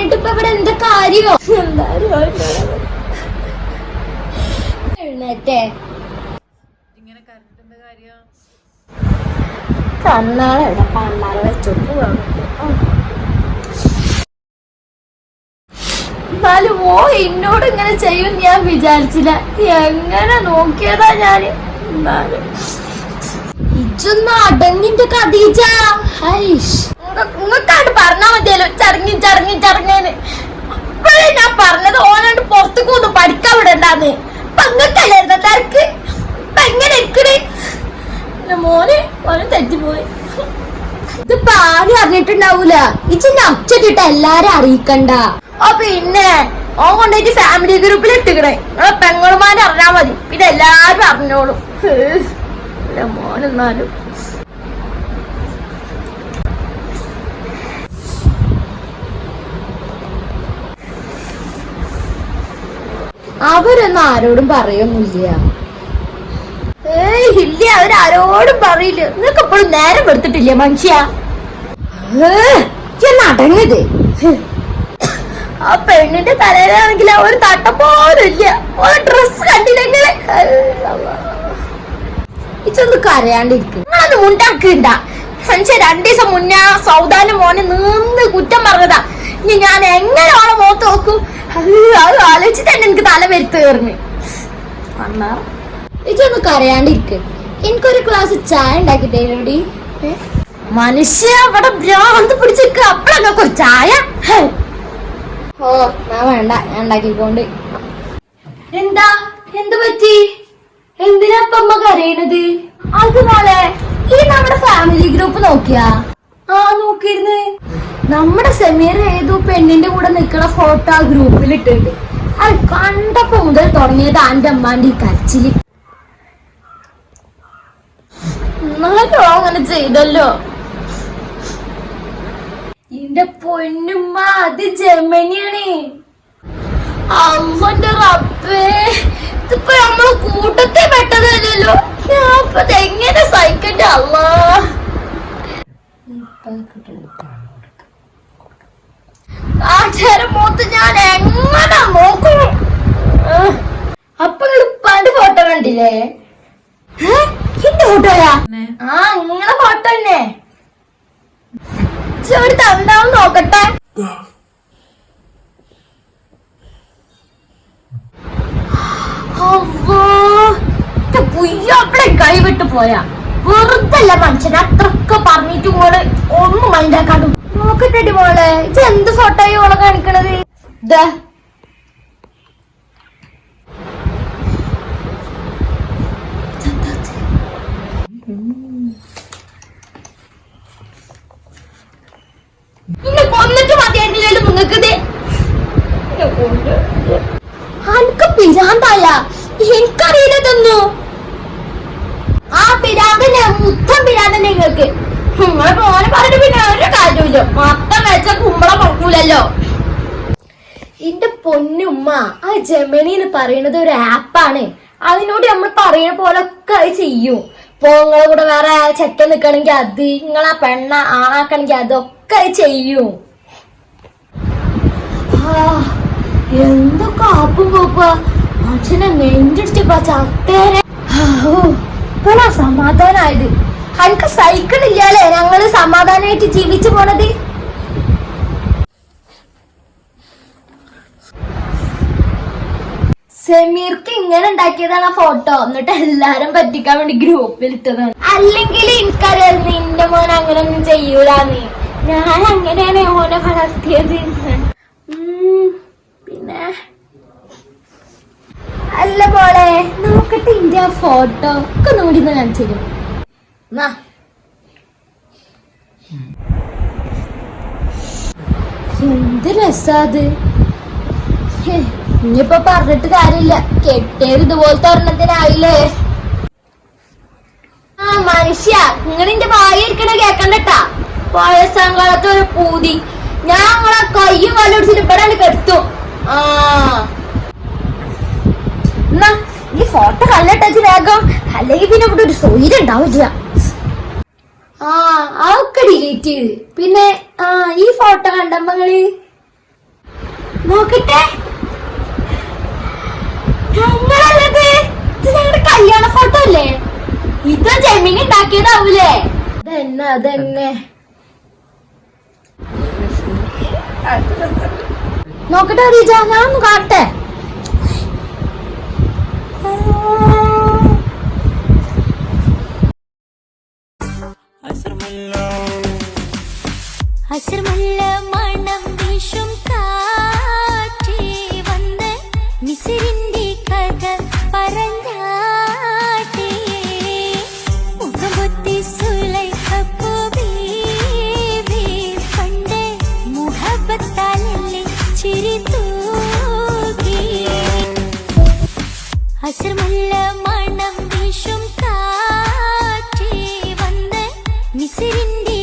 എന്താ കാര്യോ? എഴുന്നേറ്റേ. ഇങ്ങനെ എന്താ കാര്യം? കണ്ണാളെ വെച്ചോട്ട് പോകാൻ എന്നാലും ഓ എന്നോട് ഇങ്ങനെ ചെയ്യും ഞാൻ വിചാരിച്ചില്ല. എങ്ങനെ നോക്കിയതാ ഞാൻ? എന്നാലും. ഇജൊന്ന് അടങ്ങിന്റെ കഥീച്ച ഇങ്ങോട്ടാണ് പറഞ്ഞാ മതിയല്ലോ. ചടങ്ങി ചടങ്ങി ചടങ്ങേന്ന് അപ്പോഴേ ഞാൻ പറഞ്ഞത് ഓനാണ്ട് പുറത്തേക്ക് ഒന്ന് പഠിക്കാൻ വിടണ്ടാന്ന്. അപ്പൊ അങ്ങക്കല്ലായിരുന്നു തിരക്ക് എങ്ങനെ ഇരിക്കണേ? മോനെ മോന് തെറ്റിപ്പോയി. ഇതിപ്പോ ആരും അറിഞ്ഞിട്ടുണ്ടാവൂല. ഇച്ചിന്റെ അച്ഛട്ടിട്ട് എല്ലാരും അറിയിക്കണ്ട. ഓ പിന്നെ ഓൻ കൊണ്ടുപോയിട്ട് ഫാമിലി ഗ്രൂപ്പിൽ ഇട്ടിക്കണേ. നിങ്ങളെ പെങ്ങളുമാരെ അറിഞ്ഞാ മതി. പിന്നെ എല്ലാരും അറിഞ്ഞോളും. മോനെന്നാലും അവരൊന്നും ആരോടും പറയൊന്നുമില്ല. ഏയ് ഇല്ല അവരാരോടും പറയില്ല. നിങ്ങൾക്ക് എപ്പോഴും നേരം എടുത്തിട്ടില്ല മനുഷ്യ? നടങ്ങത് ആ പെണ്ണിന്റെ തലയിലാണെങ്കിൽ ഒരു തട്ട പോലും ഇല്ല. ഒരു ഡ്രസ് കണ്ടില്ലെങ്കിൽ ഇച്ചൊന്ന് കരയാണ്ടിരിക്കും. അത് മുണ്ടാക്കിണ്ട. മനുഷ്യ രണ്ടു ദിവസം മുന്നേ സൗദാന മോനെ നിന്ന് കുറ്റം പറഞ്ഞതാ. ഇനി ഞാൻ എങ്ങനെ മോത്ത് നോക്കും? അത് ആലോചിച്ചിട്ട് തന്നെ എനിക്ക് തല വരുത്ത് കയറുന്നു? അന്നാ ഇതൊന്ന് കരയാണ്ടിരിക്ക്. എനിക്കൊരു ഗ്ലാസ് ചായ ഉണ്ടാക്കി തരൂടി മനുഷ്യ അവിടെ ഭ്രാന്ത് പിടിച്ചിരിക്ക. അപ്പഴൊക്കെ ഒരു ചായ. ഓ ഞാൻ വേണ്ട. ഞാൻ ഉണ്ടാക്കിക്കൊണ്ട് എന്താ? എന്ത് പറ്റി? എന്തിനാ അപ്പമ്മ അമ്മ കരയണത്? അത് മോളെ ഈ നമ്മുടെ ഫാമിലി ഗ്രൂപ്പ് നോക്കിയാ? ആ നോക്കിയിരുന്ന്. നമ്മുടെ സെമീർ ഏതോ പെണ്ണിന്റെ കൂടെ നിക്കണ ഫോട്ടോ ആ ഗ്രൂപ്പിൽ ഇട്ടിട്ടുണ്ട്. അത് കണ്ടപ്പോ മുതൽ തുടങ്ങിയത് ആന്റെ അമ്മാന്റെ ഈ കരച്ചിൽ. അങ്ങനെ ചെയ്തല്ലോ. എന്റെ പൊന്നുമ്മ അത് ജർമ്മനിയാണ്. അമ്മന്റെ റബ്ബേ ഇതിപ്പോ നമ്മൾ കൂട്ടത്തെ പെട്ടതല്ലോ ഞാൻ എങ്ങനെ സഹിക്കണ്ട അമ്മ മൂത്ത് ഞാൻ എങ്ങനെ നോക്കും. അപ്പൊ ഫോട്ടോ കണ്ടില്ലേ? ഏ? എന്റെ ഫോട്ടോയാ പിന്നെ? ആ നിങ്ങളെ ഫോട്ടോ തന്നെ. ചോടി തന്നാവും നോക്കട്ടെ. പുയ്യാപ്പിളെ കൈവിട്ട് പോയാ. വെറുതല്ല മനുഷ്യൻ അത്രയ്ക്ക് പറഞ്ഞിട്ട് മോൾ ഒന്നും മൈൻഡാക്കാടും നോക്കട്ടെടി മോളെ. ഇത് ഫോട്ടോയോ ഓളെ കാണിക്കണത്? എനിക്കറിയില്ലതൊന്നു ആ പിരാന്തന്നെ മുത്തം പിരാന്തന്നെ നിങ്ങൾക്ക്. നിങ്ങളെ പോലെ മൊത്തം വെച്ച കുമ്പളം പൊക്കൂലല്ലോ എന്റെ പൊന്നുമ്മ ആ ജെമിനി എന്ന് പറയുന്നത് ഒരു ആപ്പാണ്. അതിനോട് നമ്മൾ പറയുന്ന പോലെ ഒക്കെ അത് ചെയ്യും. ഇപ്പൊ നിങ്ങളെ കൂടെ വേറെ ചെക്കൻ നിക്കണെങ്കിൽ അത് നിങ്ങളെ പെണ്ണ ആണാക്കണെങ്കിൽ അതൊക്കെ അത് ചെയ്യും. എന്തൊക്കെ ആപ്പും കോപ്പ. മനുഷ്യനെ നെഞ്ചടിച്ചപ്പോ ഇപ്പഴാ സമാധാനായത്. എനിക്ക് സഹിക്കണില്ലേ ഞങ്ങൾ സമാധാനമായിട്ട് ജീവിച്ചു പോണത്. സെമീർക്ക് ഇങ്ങനെ ഉണ്ടാക്കിയതാണ് ഫോട്ടോ. എന്നിട്ട് എല്ലാരും പറ്റിക്കാൻ വേണ്ടി ഗ്രൂപ്പിൽ ഇട്ടതാണ്. അല്ലെങ്കിൽ എനിക്കറിയാം നിന്റെ മോൻ അങ്ങനെ ഒന്നും ചെയ്യൂലെന്ന്. ഞാൻ അങ്ങനെയാണ് മോനെ വളർത്തിയത്. പിന്നെ? അല്ല മോളെ നോക്കട്ടെ ഇന്റെ ആ ഫോട്ടോ. ഒക്കെ നോടി തരും എന്നാ. എന്ത് രസാത് ഇനിയിപ്പോ പറഞ്ഞിട്ട് കാര്യമില്ല. കെട്ടിയത് ഇതുപോലത്തെ ഒരെണ്ണത്തിനായില്ലേ? ആ മനുഷ്യ നിങ്ങളിന്റെ ഭാര്യ ഇരിക്കണ കേക്കണ്ടട്ടാ. വയസ്സാം കാലത്ത് ഒരു പൂതി. ഞാൻ നിങ്ങളെ കയ്യും വല്ലൊടിച്ചിട്ട് ഇവിടെ കെടുത്തു. ആ. എന്നാ ഈ ഫോട്ടോ കല്ലട്ടച്ച് വേഗം. അല്ലെങ്കിൽ പിന്നെ ഇവിടെ ഒരു സൗകര്യം ഉണ്ടാവില്ല. ആ അതൊക്കെ ഡിലീറ്റ് ചെയ്ത്. പിന്നെ ആ ഈ ഫോട്ടോ കണ്ടമ്മകൾ നോക്കട്ടെ. കല്യാണ ഫോട്ടോ അല്ലേ? ഇത് ജമീൻ ഉണ്ടാക്കിയതാവൂലേ? അതന്നെ അതന്നെ നോക്കട്ടെ റീജ அசர்மல்ல மனம் வீசும் காற்றே வந்த மிசிரிந்தி கத பறந்தாட்டே முகபுத்தி சுலைக்க போவே கண்ட முகபத்தாலி சிரித்தூகி அசர்மல்ல மனம் வீசும் காற்றே வந்த மிசிரிந்தி